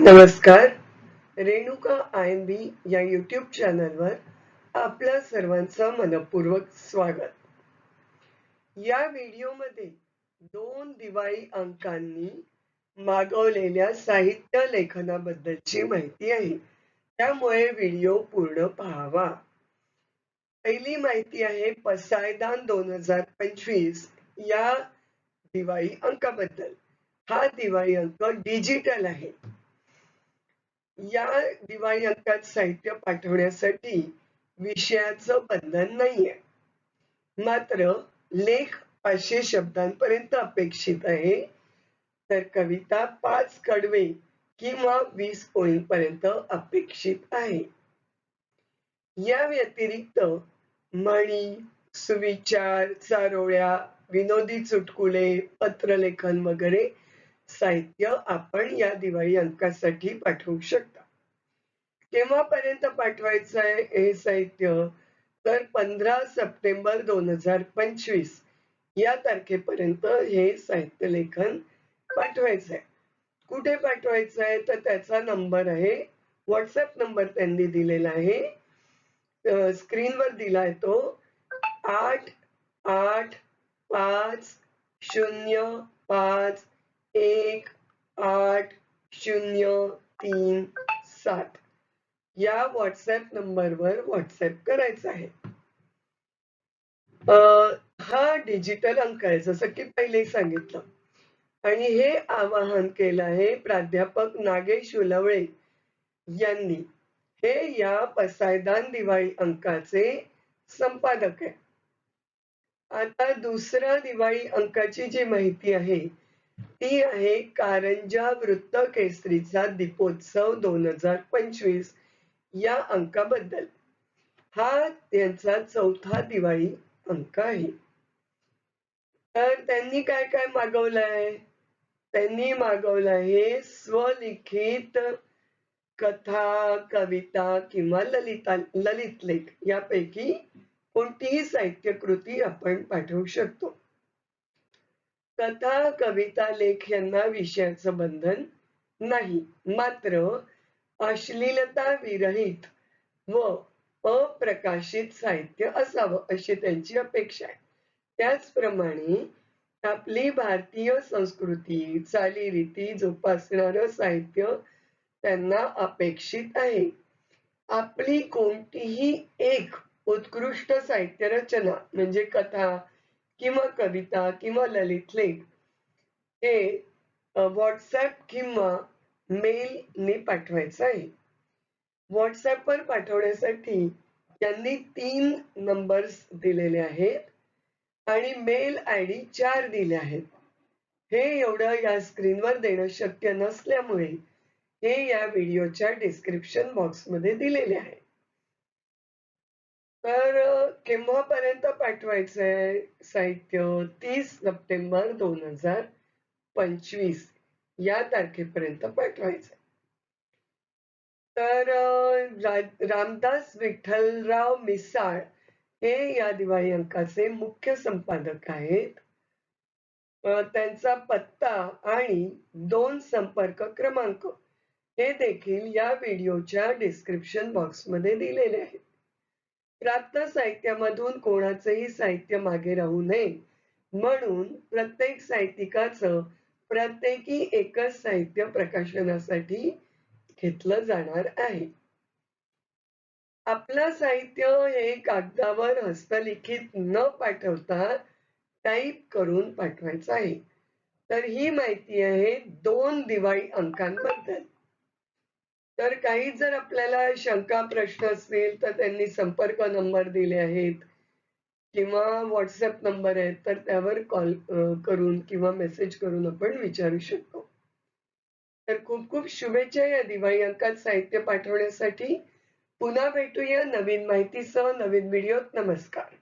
नमस्कार. Renuka I am बी या YouTube चॅनलवर आपल्या सर्वांचं मनपूर्वक स्वागत. या व्हिडिओमध्ये दोन दिवाळी अंकांनी मागवलेल्या साहित्य लेखनाबद्दलची माहिती आहे. त्यामुळे व्हिडिओ पूर्ण पाहावा. पहिली माहिती आहे पसायदान दोन हजार पंचवीस या दिवाळी अंकाबद्दल. हा दिवाळी अंक डिजिटल आहे. या दिवाळी अंकात साहित्य पाठवण्यासाठी विषयाचं बंधन नाहीये. मात्र लेख पाचशे शब्दांपर्यंत अपेक्षित आहे. तर कविता पाच कडवे किंवा वीस ओळींपर्यंत अपेक्षित आहे. या व्यतिरिक्त म्हणी सुविचार चारोळ्या विनोदी चुटकुले पत्रलेखन वगैरे साहित्य आपण या दिवाळी अंकासाठी पाठवू शकता. केव्हापर्यंत पाठवायचं आहे हे साहित्य? तर पंधरा सप्टेंबर दोन हजार पंचवीस या तारखेपर्यंत हे साहित्य लेखन पाठवायचं आहे कुठे पाठवायचं आहे? तर त्याचा नंबर आहे व्हॉट्सअप नंबर त्यांनी दिलेला आहे. स्क्रीनवर दिलाय तो. आठ आठ पाच शून्य पाच एक आठ शून्य तीन सात. या व्हॉट्सअप नंबरवर व्हॉट्सअप करायचा आहे. अं, हा डिजिटल अंक आहे जसं की पहिले सांगितलं. आणि हे आवाहन केलं आहे प्राध्यापक नागेश उलवळे यांनी. हे या पसायदान दिवाळी अंकाचे संपादक आहे. आता दुसऱ्या दिवाळी अंकाची जी माहिती आहे ती आहे कारंजा वृत्त केसरीचा दीपोत्सव दोन हजार पंचवीस या अंकाबद्दल. हा त्यांचा चौथा दिवाळी अंक आहे. तर त्यांनी काय काय मागवलं आहे? त्यांनी मागवलं आहे स्वलिखित कथा कविता किंवा ललिता ललित लेख. यापैकी कोणतीही साहित्यकृती आपण पाठवू शकतो. कथा कविता लेख यांना विषयाचं बंधन नाही. मात्र अश्लीलता विरहित व अप्रकाशित साहित्य असावं अशी त्यांची अपेक्षा आहे. त्याचप्रमाणे आपली भारतीय संस्कृती चालीरीती जोपासणारं साहित्य त्यांना अपेक्षित आहे. आपली कोणतीही एक उत्कृष्ट साहित्य रचना म्हणजे कथा किंवा कविता किंवा ललित लेख हे व्हॉट्सअप किंवा मेलने पाठवायचं आहे. व्हॉट्सअपवर पाठवण्यासाठी त्यांनी तीन नंबर्स दिलेले आहेत आणि मेल आय डी चार दिले आहेत. हे एवढं या स्क्रीनवर देणं शक्य नसल्यामुळे हे या व्हिडिओच्या डिस्क्रिप्शन बॉक्समध्ये दिलेले आहे. तर केव्हापर्यंत पाठवायचं आहे साहित्य? तीस सप्टेंबर दोन हजार पंचवीस. या तारखेपर्यंत पाठवायचं तर रामदास विठ्ठलराव मिसाळ हे या दिवाळी अंकाचे मुख्य संपादक आहेत. त्यांचा पत्ता आणि दोन संपर्क क्रमांक हे देखील या व्हिडिओच्या डिस्क्रिप्शन बॉक्समध्ये दिलेले आहेत. प्राप्त साहित्यामधून कोणाचंही साहित्य मागे राहू नये. म्हणून प्रत्येक साहित्यिकाचं प्रत्येकी एकच साहित्य प्रकाशनासाठी घेतलं जाणार आहे. आपलं साहित्य हे कागदावर हस्तलिखित न पाठवता टाईप करून पाठवायचं आहे. तर ही माहिती आहे दोन दिवाळी अंकांबद्दल. तर काही जर आपल्याला शंका प्रश्न असतील तर त्यांनी संपर्क नंबर दिले आहेत किंवा व्हॉट्सअप नंबर आहेत तर त्यावर कॉल करून किंवा मेसेज करून आपण विचारू शकतो. तर खूप खूप शुभेच्छा या दिवाळी अंकात साहित्य पाठवण्यासाठी. पुन्हा भेटूया नवीन माहितीसह नवीन व्हिडिओत. नमस्कार.